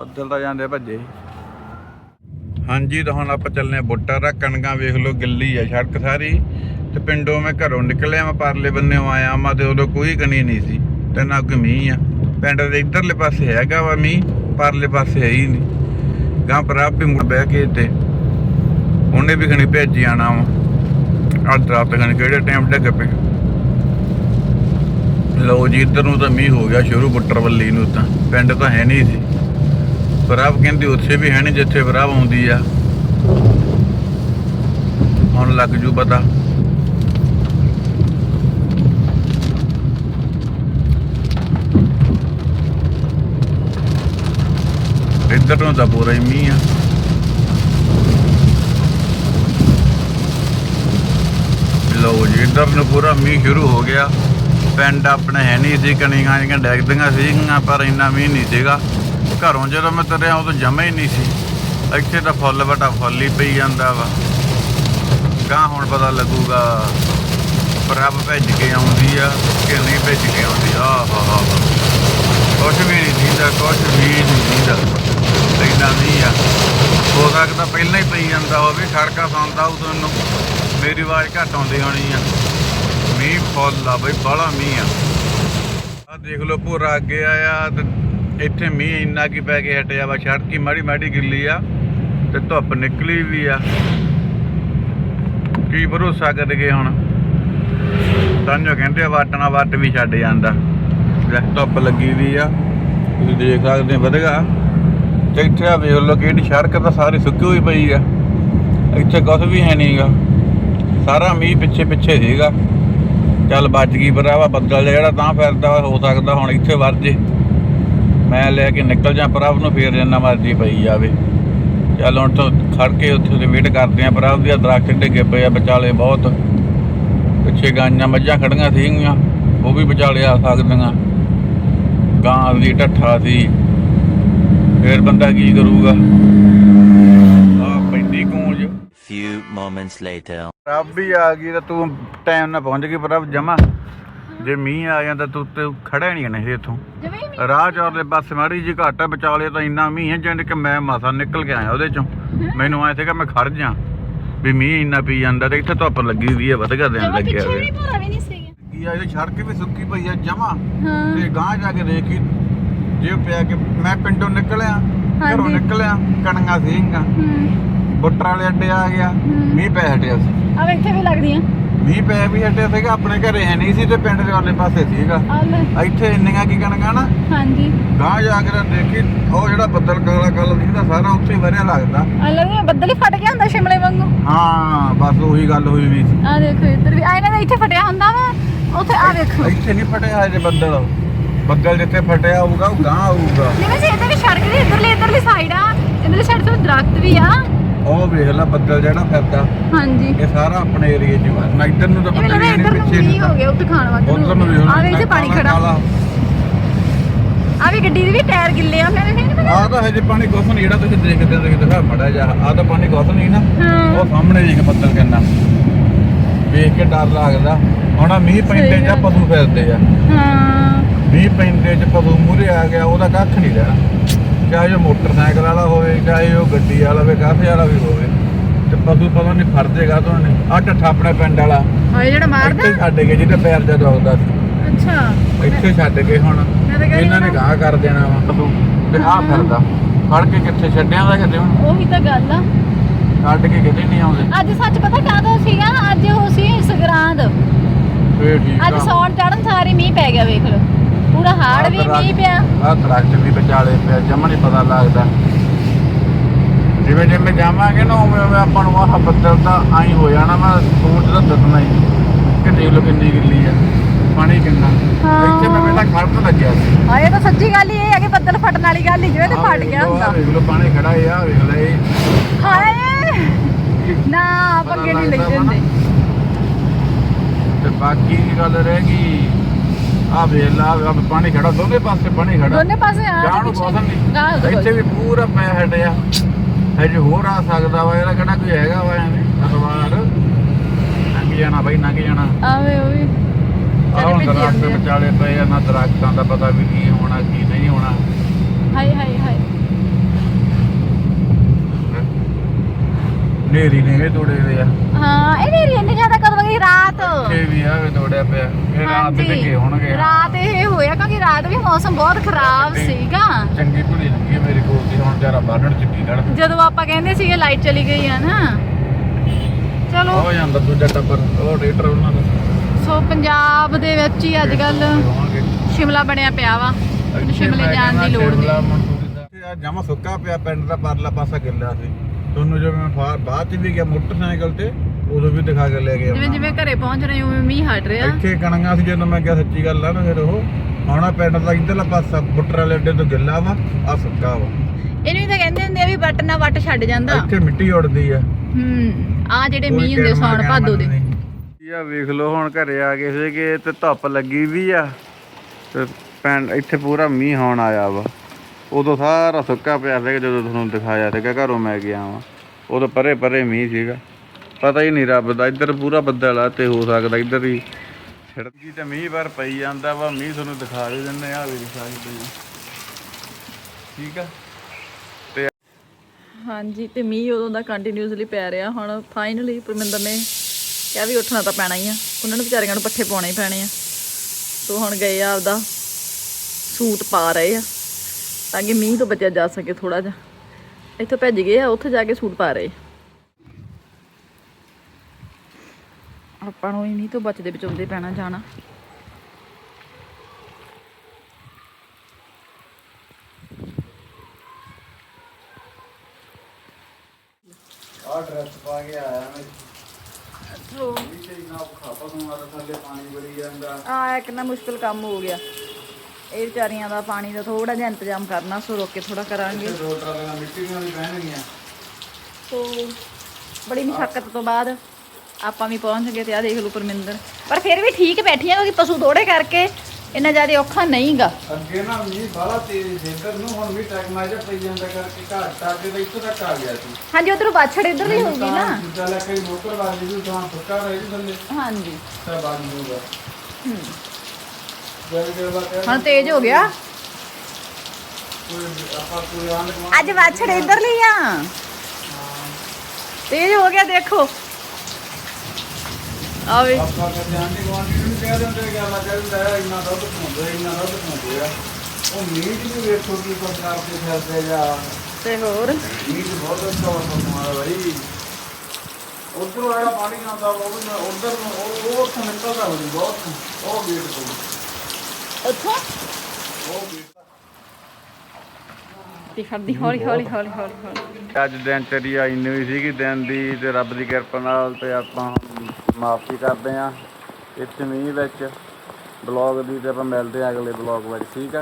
ਬੱਦਲ ਤਾਂ ਜਾਂਦੇ ਭੱਜੇ ਹਾਂਜੀ, ਤਾਂ ਹੁਣ ਆਪਾਂ ਚੱਲਨੇ ਆ ਬੁੱਟਾ ਦਾ ਕਣਕਾਂ ਵੇਖ ਲਓ ਗਿੱਲੀ ਆ ਸੜਕ ਸਾਰੀ। ਤੇ ਪਿੰਡੋਂ ਮੈਂ ਘਰੋਂ ਨਿਕਲਿਆ, ਮੈਂ ਪਰਲੇ ਬੰਨੇ ਆਇਆ ਮੈਂ ਤੇ ਉਦੋਂ ਕੋਈ ਕਣੀ ਨਹੀਂ ਸੀ। ਤੇ ਨਾ ਕੋਈ ਮੀਂਹ ਆ। ਪਿੰਡ ਦੇ ਇਧਰਲੇ ਪਾਸੇ ਹੈਗਾ ਵਾ ਮੀਂਹ, ਪਰਲੇ ਪਾਸੇ ਹੈ ਹੀ ਨਹੀਂ। ਗਾਂ ਪਰ ਆਪ ਵੀ ਮੁੜ ਬਹਿ ਕੇ ਤੇ ਉਹਨੇ ਵੀ ਖਣੀ ਭੇਜੀ ਆਣਾ ਵਾ। ਅੱਜ ਰਾਤ ਖਣੀ ਕਿਹੜੇ ਟਾਈਮ ਡਿੱਗ ਪਏ ਲਓ ਜੀ, ਇੱਧਰ ਨੂੰ ਤਾਂ ਮੀਂਹ ਹੋ ਗਿਆ ਸ਼ੁਰੂ ਬੁੱਟਰ ਵੱਲੀ ਨੂੰ ਤਾਂ। ਪਿੰਡ ਤਾਂ ਹੈ ਨਹੀਂ ਸੀ। ਬਰਾਬ ਕਹਿੰਦੀ ਉੱਥੇ ਵੀ ਹੈ ਨਹੀਂ ਜਿੱਥੇ ਬਰਾਬ ਆਉਂਦੀ ਆ। ਹੁਣ ਲੱਗ ਜੂ ਪਤਾ। ਇੱਧਰ ਨੂੰ ਤਾਂ ਪੂਰਾ ਹੀ ਮੀਂਹ ਆ। ਲਓ ਜੀ, ਇੱਧਰ ਨੂੰ ਪੂਰਾ ਮੀਂਹ ਸ਼ੁਰੂ ਹੋ ਗਿਆ। ਪਿੰਡ ਆਪਣੇ ਹੈ ਨਹੀਂ ਸੀ, ਕਣੀਆਂ ਜਿਹੜੀਆਂ ਡੈਗਦੀਆਂ ਸੀਗੀਆਂ, ਪਰ ਇੰਨਾ ਮੀਂਹ ਨਹੀਂ ਸੀਗਾ। ਘਰੋਂ ਜਦੋਂ ਮੈਂ ਤੁਰਿਆ ਉਦੋਂ ਜਮਾ ਹੀ ਨਹੀਂ ਸੀ। ਇੱਥੇ ਤਾਂ ਫੁੱਲ ਵਟਾ ਫੁੱਲ ਹੀ ਪਈ ਜਾਂਦਾ ਵਾ। ਗਾਂ ਹੁਣ ਪਤਾ ਲੱਗੂਗਾ ਰੱਬ ਭੇਜ ਕੇ ਆਉਂਦੀ ਆ, ਕਿ ਨਹੀਂ ਭੇਜ ਕੇ ਆਉਂਦੀ। ਆ ਹਾ ਹਾ ਕੁਛ ਵੀ ਨਹੀਂ ਦਿੰਦਾ, ਕੁਛ ਵੀ ਨਹੀਂ ਦਿੰਦਾ। ਇੰਨਾ ਨਹੀਂ ਆ। ਹੋ ਸਕਦਾ ਪਹਿਲਾਂ ਹੀ ਪਈ ਜਾਂਦਾ ਹੋਵੇ ਖੜਕਾ ਸੌਂਦਾ ਉਦੋਂ ਨੂੰ ਮੇਰੀ ਆਵਾਜ਼ ਘੱਟ ਆਉਂਦੀ ਹੋਣੀ ਆ। ਮੀਂਹ ਫੁੱਲ ਆ ਬਈ, ਬਾਹਲਾ ਮੀਂਹ ਆ। ਆ ਦੇਖ ਲਓ ਪੂਰਾ ਅੱਗੇ ਆਇਆ ਤੇ ਇੱਥੇ ਮੀਂਹ ਇੰਨਾ ਕੀ ਪੈ ਕੇ ਹਟਿਆ ਵਾ ਸੜਕੀ ਮਾੜੀ ਮਾੜੀ ਗਿੱਲੀ ਆ ਤੇ ਧੁੱਪ ਨਿਕਲੀ ਵੀ ਆ। ਕੀ ਭਰੋਸਾ ਕਰ ਗਏ ਹੁਣ ਤਾਂਜੋ ਕਹਿੰਦੇ ਆ ਵਾਟਣਾ ਵੱਟ ਵੀ ਛੱਡ ਜਾਂਦਾ। ਲੈ, ਧੁੱਪ ਲੱਗੀ ਵੀ ਆ, ਤੁਸੀਂ ਦੇਖ ਸਕਦੇ ਹੋ ਵਧਗਾ। ਤੇ ਇੱਥੇ ਆ ਵੇਖ ਲਓ, ਕਿਹੜੀ ਸੜਕ ਤਾਂ ਸਾਰੀ ਸੁੱਕੀ ਹੋਈ ਪਈ ਆ। ਇੱਥੇ ਕੁਝ ਵੀ ਹੈ ਨਹੀਂਗਾ ਸਾਰਾ ਮੀਂਹ ਪਿੱਛੇ ਪਿੱਛੇ ਸੀਗਾ। ਚੱਲ ਬਚ ਗਈ ਭਰਾਵਾ, ਬੱਦਲ ਜਿਹਾ ਜਿਹੜਾ ਤਾਂ ਫਿਰਦਾ, ਹੋ ਸਕਦਾ ਹੁਣ ਇੱਥੇ ਵਰਜੇ ਮੈਂ ਲੈ ਕੇ ਨਿਕਲ ਜਾ ਪ੍ਰਭ ਨੂੰ ਫੇਰ ਜਿੰਨਾ ਮਰਜ਼ੀ ਪਈ ਜਾਵੇ। ਚੱਲ ਹੁਣ ਤੋਂ ਖੜ ਕੇ ਉੱਥੇ ਦੇ ਵੇਟ ਕਰਦੇ ਆ ਪ੍ਰਭ ਦੀ ਦਰਖਤ ਡਿੱਗੇ ਪਏ ਆ ਵਿਚਾਲੇ ਬਹੁਤ। ਪਿੱਛੇ ਗਾਂਆਂ ਮੱਝਾਂ ਖੜੀਆਂ ਸੀਗੀਆਂ ਉਹ ਵੀ ਵਿਚਾਲੇ ਆ ਸਕਦੀਆਂ। ਗਾਂ ਦੀ ਢੱਠਾ ਸੀ। ਫੇਰ ਬੰਦਾ ਕੀ ਕਰੂਗਾ? Few moments later. ਪ੍ਰਭ ਵੀ ਆ ਗਈ ਤਾਂ ਤੂੰ ਟਾਈਮ ਨਾਲ ਪਹੁੰਚ ਗਈ ਪ੍ਰਭ ਜਮਾ। ਜੇ ਮੀਂਹ ਆ ਜਾਂਦਾ ਤੂੰ ਤੇ ਖੜਾ ਨਹੀਂ ਨੇ ਇੱਥੋਂ। ਜਮੇ ਰਾਹ ਚੌਰਲੇ ਪਾਸੇ ਮਾੜੀ ਜੀ ਘਾਟਾ ਵਿਚਾਲੇ ਤਾਂ ਇੰਨਾ ਮੀਂਹ ਹੈ ਜਿੰਨ ਕਿ ਮੈਂ ਮਾਸਾ ਨਿਕਲ ਕੇ ਆਇਆ ਉਹਦੇ ਚੋਂ। ਮੈਨੂੰ ਆਇਆ ਸੀਗਾ ਮੈਂ ਖੜ ਜਾ ਵੀ ਮੀਂਹ ਇੰਨਾ ਪੀ ਜਾਂਦਾ ਤੇ ਇੱਥੇ ਧੁੱਪ ਲੱਗੀ ਹੋਈ ਹੈ ਵਧਗਾ ਦੇਣ ਲੱਗਿਆ ਪਿੱਛੇ ਹੋਇਆ। ਵੀ ਭੋਰਾ ਵੀ ਨਹੀਂ ਸੀਗਾ। ਕੀ ਆ ਇਹ ਸੜਕ ਵੀ ਸੁੱਕੀ ਪਈ ਆ ਜਮਾ। ਹਾਂ। ਤੇ ਗਾਂ ਜਾ ਕੇ ਦੇਖੀ ਜੇ ਪਿਆ ਕਿ ਮੈਂ ਪਿੰਡੋਂ ਨਿਕਲਿਆ ਘਰੋਂ ਹਾਂਜੀ। ਨਿਕਲਿਆ ਕਣੀਆਂ ਸੀਗੀਆਂ। ਹੂੰ। ਬੁੱਟਰ ਵਾਲੇ ਅੱਡੇ ਆ ਗਿਆ ਹੂੰ। ਮੀਂਹ ਪੈ ਹਟਿਆ ਸੀ। ਆ ਇੱਥੇ ਵੀ ਲੱਗਦੀਆਂ। ਮੀਂਹ ਪੈ ਵੀ ਹਟਿਆ ਸੀਗਾ ਆਪਣੇ ਘਰੇ ਹੈ ਨਹੀਂ ਸੀ ਤੇ ਪਿੰਡ ਦੇ ਵਾਲੇ ਪਾਸੇ ਸੀਗਾ। ਇੱਥੇ ਇੰਨੀਆਂ ਕੀ ਕਣੀਆਂ ਨਾ? ਹਾਂਜੀ। ਗਾਂ ਜਾ ਕੇ ਦੇਖੀ ਉਹ ਜਿਹੜਾ ਬੱਦਲ ਕਾਲਾ ਕਾਲਾ ਦਿਖਦਾ ਸਾਰਾ ਉੱਥੇ ਹੀ ਵਰਿਆ ਲੱਗਦਾ। ਲੱਗਦੀਆਂ ਬੱਦਲ ਹੀ ਫਟ ਗਿਆ ਹੁੰਦਾ ਸ਼ਿਮਲੇ ਵਾਂਗੂ? ਹਾਂ ਬਸ ਉਹੀ ਗੱਲ ਹੋਈ ਵੀ ਸੀ। ਆ ਦੇਖੋ ਇੱਧਰ ਵੀ ਆ ਇਹਨਾਂ ਦਾ ਇੱਥੇ ਫਟਿਆ ਹੁੰਦਾ ਵਾ ਉੱਥੇ ਆ ਵੇਖੋ। ਇੱਥੇ ਨਹੀਂ ਫਟਿਆ ਹਜੇ ਬੱਦਲ। ਬੱਦਲ ਜਿੱਥੇ ਫਟਿਆ ਹੋਊਗਾ ਉਹ ਗਾਂ ਹੋਊਗਾ। ਜਿਵੇਂ ਜੇ ਇੱਧਰ ਵੀ ਸੜਕ ਦੀ ਇੱਧਰਲੀ ਇੱਧਰਲੀ ਸਾਈਡ ਆ। ਇੱਧਰਲੀ ਸਾਈਡ ਤੋਂ ਦਰਖਤ ਵੀ ਆ। ਉਹ ਵੇਖ ਲੈ ਬੱਦਲ ਜਿਹੜਾ ਫਿਰਦਾ। ਹਾਂਜੀ। ਇਹ ਸਾਰਾ ਆਪਣੇ ਏਰੀਏ 'ਚ ਵਾ। ਨਾ ਇੱਧਰ ਨੂੰ ਤਾਂ ਇਹ ਹੀ ਇੱਧਰ ਨਹੀਂ ਨੂੰ ਪਿੱਛੇ ਮੀਂਹ ਨੂੰ ਹੋ ਗਿਆ ਉੱਥੇ ਖਾਣ ਵਾਸਤੇ ਉਧਰ ਨੂੰ ਵੇਖ ਆ ਇੱਥੇ ਪਾਣੀ ਖੜਾ। ਆ ਵੀ ਗੱਡੀ ਦੇ ਵੀ ਟਾਇਰ ਗਿੱਲੇ ਆ। ਮੈਂ ਨਹੀਂ ਪਤਾ। ਆ ਤਾਂ ਹਜੇ ਪਾਣੀ ਕੁਛ ਨਹੀਂ ਜਿਹੜਾ ਤੁਸੀਂ ਦੇਖਦੇ ਹੋ ਦਿਖਾ ਮੜਾ ਜਾ ਆ ਤਾਂ ਪਾਣੀ ਕੁਛ ਨਹੀਂ ਨਾ। ਹਾਂ। ਉਹ ਸਾਹਮਣੇ ਦੇਖ ਬੱਦਲ ਕਿੰਨਾ। ਵੇਖ ਕੇ ਡਰ ਲੱਗਦਾ। ਹੁਣ ਆਹ ਮੀਂਹ ਪੈਂਦੇ ਜਾਂ। ਪਸ਼ੂ ਫਿਰਦੇ ਆ। ਹਾਂ। ਮੀਂਹ ਪੈਂਦੇ ਚ ਪਸ਼ੂ ਮੂਰੇ ਆ ਗਿਆ ਉਹਦਾ ਕੱਖ ਨਹੀਂ ਰਹਿਣਾ। ਚਾਹੇ ਉਹ ਮੋਟਰਸਾਈਕਲ ਵਾਲਾ ਹੋਵੇ ਚਾਹੇ ਉਹ ਗੱਡੀ ਵਾਲਾ ਹੋਵੇ ਕਾਫੇ ਵਾਲਾ ਵੀ ਹੋਵੇ ਤੇ ਪਸ਼ੂ ਪਤਾ ਨਹੀਂ ਫਰਦੇਗਾ ਤੋਂ ਨੇ ਆ ਠੱਠਾ ਆਪਣੇ ਪਿੰਡ ਵਾਲਾ। ਹਾਏ ਜਿਹੜਾ ਮਾਰਦਾ? ਇੱਥੇ ਛੱਡ ਕੇ ਜਿਹਦੇ ਪੈਰ ਜਾ ਦੁਖਦਾ ਸੀ। ਅੱਛਾ। ਇੱਥੇ ਛੱਡ ਕੇ ਹੁਣ ਇਹਨਾਂ ਨੇ ਗਾਹ ਕਰ ਦੇਣਾ ਵਾ। ਪਸ਼ੂ। ਤੇ ਆ ਹਾਂ। ਫਿਰਦਾ। ਫੜ ਕੇ ਕਿੱਥੇ ਛੱਡਿਆ ਦਾ ਕਿਤੇ ਹੁਣ? ਉਹੀ ਤਾਂ ਗੱਲ ਆ। ਛੱਡ ਕੇ ਕਿਤੇ ਨਹੀਂ ਆਉਂਦੇ। ਅੱਜ ਸੱਚ ਪਤਾ ਕਾਹਦਾ ਸੀਗਾ? ਅੱਜ ਉਹ ਸੀ ਸੰਗਰਾਂਦ। ਫੇਰ ਠੀਕ ਅੱਜ ਆ। ਸੌਣ ਚੜਨ ਸਾਰੀ ਮੀਂਹ ਪੈ ਗਿਆ ਵੇਖ ਲਓ। ਪੂਰਾ ਹਾੜ ਵੀ ਮੀਂਹ ਪਿਆ। ਆ ਦਰਖਤ ਵੀ ਵਿਚਾਲੇ ਪਿਆ ਜਮਾ ਨਹੀਂ ਪਤਾ ਲੱਗਦਾ। ਜਿਵੇਂ ਜਿਵੇਂ ਜਾਵਾਂਗੇ ਨਾ ਉਵੇਂ ਉਵੇਂ ਆਪਾਂ ਨੂੰ ਆਹ ਬੱਦਲ ਤਾਂ ਆਈ ਹੋ ਜਾਣਾ ਮੈਂ ਸੋਚਦਾ ਦੱਸਣਾ ਹੀ ਕਿ ਦੇਖ ਕਿੰਨੀ ਗਿੱਲੀ ਆ ਪਾਣੀ ਕਿੰਨਾ। ਹਾਂ। ਇੱਥੇ ਮੈਂ ਪਹਿਲਾਂ ਖੜਨ ਲੱਗਿਆ ਸੀ। ਹਾਂ ਇਹ ਤਾਂ ਸੱਚੀ ਗੱਲ ਹੀ ਇਹ ਹੈ ਕਿ ਬੱਦਲ ਫਟਣ ਵਾਲੀ ਗੱਲ ਹੀ ਜਿਵੇਂ ਤੇ ਆਹ ਫਟ ਵੇਖ ਗਿਆ ਲਓ, ਆਹ ਹੁੰਦਾ ਵੇਖ ਲਓ ਪਾਣੀ ਖੜਾ ਹੈ ਆ ਵੇਖ ਲੈ ਹਾਏ! ਨਾ ਪੰਗੇ ਨਹੀਂ ਲੱਗਦਾ ਲੈਂਦੇ ਵਾ ਨਾ। ਹੁੰਦੇ ਤੇ ਬਾਕੀ ਦੀ ਗੱਲ ਰਹਿ ਗਈ ਆ ਵੇਖ ਲਾ ਆਹ ਪਾਣੀ ਖੜਾ ਦੋਨੇ ਪਾਸੇ ਪਾਣੀ ਖੜਾ। ਦੋਨੇ ਪਾਸੇ ਆ ਗਾਂ ਨੂੰ ਗਾਂ ਨਹੀਂ। ਇੱਥੇ ਵੀ ਪੂਰਾ ਪੈ ਹਟਿਆ। ਹਜੇ ਹੋਰ ਆ ਸਕਦਾ ਵਾ ਇਹਦਾ ਕਿਹੜਾ ਕੋਈ ਹੈਗਾ ਵਾ ਐਵੇਂ? ਅਖਬਾਰ ਲੰਘ ਜਾਣਾ ਬਾਈ ਲੰਘ ਜਾਣਾ। ਆਵੇ ਉਹ ਵੀ। ਆਹ ਦਰਖਤ ਆ। ਵਿਚਾਲੇ ਪਏ ਆ ਨਾ ਦਰਖਤਾਂ ਦਾ ਪਤਾ ਵੀ ਕੀ ਹੋਣਾ ਕੀ ਨਹੀਂ ਹੋਣਾ। ਹਾਏ ਹਾਏ ਹਾਏ। ਨੇਰੀ ਨੇ ਇਹ ਤੋੜੇ ਦੇ ਆ। ਹਾਂ ਇਹ ਮੇਰੀ ਇੰਨੀ ਜ਼ਿਆਦਾ ਕਦੋਂ ਗਈ ਰਾਤ? ਇਹ ਵੀ ਆ ਇਹ ਤੋੜਿਆ ਪਿਆ। ਇਹ ਰਾਤ ਦੇ ਲੱਗੇ ਹੋਣਗੇ। ਰਾਤ ਇਹ ਹੋਇਆ ਕਿਉਂਕਿ ਰਾਤ ਵੀ ਮੌਸਮ ਬਹੁਤ ਖਰਾਬ ਸੀਗਾ। ਚੰਗੀ ਭਲੀ ਲੱਗੀ ਮੇਰੀ ਕੋਲ ਦੀ ਹੁਣ ਜਰਾ ਬਾਨਣ ਚੱਕੀ ਲੜ ਜਦੋਂ ਆਪਾਂ ਕਹਿੰਦੇ ਸੀਗੇ ਲਾਈਟ ਚਲੀ ਗਈ ਆ ਨਾ। ਚਲੋ। ਹੋ ਜਾਂਦਾ ਦੂਜਾ ਟੱਬਰ ਉਹ ਰੇਟਰ ਉਹਨਾਂ ਦਾ। ਸੋ ਪੰਜਾਬ ਦੇ ਵਿੱਚ ਹੀ ਅੱਜ ਕੱਲ। ਸ਼ਿਮਲਾ ਬਣਿਆ ਪਿਆ ਵਾ। ਸ਼ਿਮਲੇ ਜਾਣ ਦੀ ਲੋੜ ਨਹੀਂ ਇਹ ਜਮਾ ਸੁੱਕਾ ਪਿਆ ਪਿੰਡ ਦਾ ਪਰਲਾ ਪਾਸਾ ਗਿੱਲਾ ਸੀ। ਤੁਹਾਨੂੰ ਜਦੋਂ ਮੈਂ ਬਾਅਦ ਚ ਵੀ ਗਿਆ ਮੋਟਰਸਾਈਕਲ ਤੇ ਉਦੋਂ ਵੀ ਦਿਖਾ ਕੇ ਲੈ ਗਿਆ ਜਿਵੇਂ ਜਿਵੇਂ ਘਰੇ ਪਹੁੰਚ ਰਹੇ ਉਵੇਂ ਮੀਂਹ ਹਟ ਰਿਹਾ। ਇੱਥੇ ਕਣੀਆਂ ਸੀ ਜਦੋਂ ਮੈਂ ਗਿਆ ਸੱਚੀ ਗੱਲ ਆ ਨਾ ਫਿਰ ਉਹ ਆਹ ਪਿੰਡ ਦਾ ਇਧਰਲਾ ਪਾਸਾ ਬੁੱਟਰ ਵਾਲੇ ਅੱਡੇ ਤੋਂ ਗਿੱਲਾ ਵਾ ਆ ਸੁੱਕਾ ਵਾ। ਇਹਨੂੰ ਤਾਂ ਕਹਿੰਦੇ ਹੁੰਦੇ ਆ ਵੀ ਵੱਟ ਨਾ ਵੱਟ ਛੱਡ ਜਾਂਦਾ। ਇੱਥੇ ਮਿੱਟੀ ਉੱਡਦੀ ਆ। ਹੂੰ ਆ ਜਿਹੜੇ ਮੀਂਹ ਹੁੰਦੇ ਸੌਣ ਭਾਦੋ ਦੇ। ਆ ਵੇਖ ਲਓ ਹੁਣ ਘਰੇ ਆ ਗਏ ਸੀਗੇ ਤੇ ਧੁੱਪ ਲੱਗੀ ਵੀ ਆ ਤੇ ਪਿੰਡ ਇੱਥੇ ਪੂਰਾ ਮੀਂਹ ਹੋਣ ਆਇਆ ਵਾ। ਉਦੋਂ ਸਾਰਾ ਸੁੱਕਾ ਪਿਆ ਸੀਗਾ ਜਦੋਂ ਤੁਹਾਨੂੰ ਦਿਖਾਇਆ ਸੀਗਾ ਘਰੋਂ ਮੈਂ ਗਿਆ ਵਾਂ। ਉਦੋਂ ਪਰੇ ਪਰੇ ਮੀਂਹ ਸੀਗਾ। ਪਤਾ ਹੀ ਨਹੀਂ ਰੱਬ ਦਾ, ਇੱਧਰ ਪੂਰਾ ਬੱਦਲ ਆ ਤੇ ਹੋ ਸਕਦਾ ਇੱਧਰ ਹੀ ਛਿੜਕੀ ਤੇ ਮੀਂਹ ਵਾਰ ਪਈ ਜਾਂਦਾ ਵਾ, ਮੀਂਹ ਤੁਹਾਨੂੰ ਦਿਖਾ ਦੇ ਦਿੰਦੇ ਆ ਵੀ ਦਿਖਾ ਦੇ ਠੀਕ ਆ? ਹਾਂਜੀ, ਤੇ ਮੀਂਹ ਉਦੋਂ ਦਾ ਕੰਟੀਨਿਊਸਲੀ ਪੈ ਰਿਹਾ, ਹੁਣ ਫਾਈਨਲੀ ਪਰਮਿੰਦਰ ਨੇ ਕਿਹਾ ਵੀ ਉੱਠਣਾ ਤਾਂ ਪੈਣਾ ਹੀ ਆ। ਉਹਨਾਂ ਨੂੰ ਵਿਚਾਰੀਆਂ ਨੂੰ ਪੱਠੇ ਪਾਉਣੇ ਹੀ ਪੈਣੇ ਆ। ਸੋ ਹੁਣ ਗਏ ਆ ਆਪਦਾ ਸੂਟ ਪਾ ਰਹੇ ਆ। ਤਾਂ ਕਿ ਮੀਂਹ ਤੋਂ ਬਚਿਆ ਜਾ ਸਕੇ ਥੋੜਾ ਜਿਹਾ। ਇੱਥੋਂ ਭੱਜ ਗਏ ਆ ਉੱਥੇ ਜਾ ਕੇ ਸੂਟ ਪਾ ਰਹੇ। ਆਪਾਂ ਨੂੰ ਮੀਂਹ ਤੋਂ ਬਚਦੇ ਬਚਾਉਂਦੇ ਪੈਣਾ ਜਾਣਾ। ਆ ਡਰੈਸ ਪਾ ਕੇ ਆਇਆ ਮੈਂ ਸੋ ਨੀਚੇ ਇੰਨਾ ਔਖਾ ਪਸੋਂ ਮਾਰ ਥੱਲੇ ਪਾਣੀ ਵਰੀ ਜਾਂਦਾ। ਆ ਕਿੰਨਾ ਮੁਸ਼ਕਲ ਕੰਮ ਹੋ ਗਿਆ। ਇਹ ਵਿਚਾਰੀਆਂ ਦਾ ਪਾਣੀ ਦਾ ਥੋੜਾ ਜਿਹਾ ਇੰਤਜ਼ਾਮ ਕਰਨਾ ਸੋ ਰੋਕ ਕੇ ਥੋੜਾ ਕਰਾਂਗੇ। ਦੋ ਟਰਾਲੀਆਂ ਮਿੱਟੀ ਦੀਆਂ ਵੀ ਪਹਿਨਗੀਆਂ ਸੋ ਬੜੀ ਮੁਸ਼ਕਲ ਤੋਂ ਬਾਅਦ ਆਪਾਂ ਵੀ ਪਹੁੰਚ ਗਏ ਤੇ ਆ ਦੇਖ ਲਓ ਪਰਮਿੰਦਰ। ਪਰ ਫਿਰ ਵੀ ਠੀਕ ਬੈਠੀਆਂ ਕਿਉਂਕਿ ਪਸ਼ੂ ਥੋੜੇ ਕਰਕੇ ਇੰਨਾ ਜ਼ਿਆਦਾ ਔਖਾ ਨਹੀਂਗਾ। ਅੱਗੇ ਨਾ ਮੀਂਹ ਬਾਹਲਾ ਤੇਜ਼ ਇੱਧਰ ਨੂੰ ਹੁਣ ਵੀ ਟੈਕਨਾਈਜ਼ਰ ਪਈ ਜਾਂਦਾ ਕਰਕੇ ਘਾਟ ਆ ਕੇ ਤਾਂ ਇੱਥੇ ਤੱਕ ਆ ਗਿਆ ਸੀ। ਹਾਂਜੀ ਉਧਰੋਂ ਬਾਛੜ ਇੱਧਰ ਹੀ ਹੋਊਗੀ ਨਾ। ਜਿੱਦਾਂ ਲੈ ਕੇ ਮੋਟਰ ਵਾਲੀ ਵੀ ਤਾਂ ਸੁੱਕਾ ਰਹੇ ਜੀ ਥੱਲੇ। ਹਾਂਜੀ। ਤਾਂ ਬਾਗ ਹੋਊਗਾ। ਹੂੰ। ਜਦ ਜਦ ਬਾਅਦ ਹੁਣ ਤੇਜ਼ ਹੋ ਗਿਆ ਕੋਈ ਆਪਾਂ ਕੋਈ ਆਂਡ ਅੱਜ ਬਾਛੜ ਇੱਧਰ ਲਈ ਆ ਤੇਜ਼ ਹੋ ਗਿਆ ਦੇਖੋ ਆ ਵੀ ਆਪਾਂ ਕਹਿੰਦੇ ਆਂਟੀ ਗਵਾਂਡੀ ਨੂੰ ਕਹਿ ਦਿੰਦੇ ਕਿ ਆਲਾ ਕਹਿੰਦਾ ਹੈ ਇੰਨਾ ਦੁੱਧ ਪਾਉਂਦੇ ਇੰਨਾ ਦੁੱਧ ਪਾਉਂਦੇ ਆ ਉਹ ਮੀਟ ਵੀ ਵੇਖੋ ਕੀ ਪ੍ਰਕਾਰ ਦੇ ਫਿਰਦੇ ਜਾ ਤੇ ਹੋਰ ਮੀਟ ਬਹੁਤ ਅੱਛਾ ਵਾ ਤੁਹਾਡਾ ਭਾਈ ਉਧਰੋਂ ਆਇਆ ਪਾਣੀ ਆਉਂਦਾ ਵਾ ਉਹ ਉਧਰ ਉਹ ਉਹ ਉੱਥੋਂ ਨਿਕਲਦਾ ਹੋਣੀ ਬਹੁਤ ਉਹ ਗੇਟ ਤੋਂ ਉੱਥੋਂ ਉਹ ਗੇਟ ਤੇ ਖੜਦੀ ਹੌਲੀ ਹੌਲੀ ਹੌਲੀ ਹੌਲੀ ਹੌਲੀ। ਅੱਜ ਦਿਨ ਚੜ੍ਹਿਆ ਇੰਨੀ ਹੋਈ ਸੀਗੀ ਦਿਨ ਦੀ ਤੇ ਰੱਬ ਦੀ ਕਿਰਪਾ ਨਾਲ ਤੇ ਆਪਾਂ ਮਾਫੀ ਕਰਦੇ ਆ। ਇਸ ਮੀਂਹ ਵਿੱਚ ਬਲੌਗ ਦੀ ਤੇ ਆਪਾਂ ਮਿਲਦੇ ਆ ਅਗਲੇ ਬਲੌਗ ਵਿੱਚ ਠੀਕ ਆ?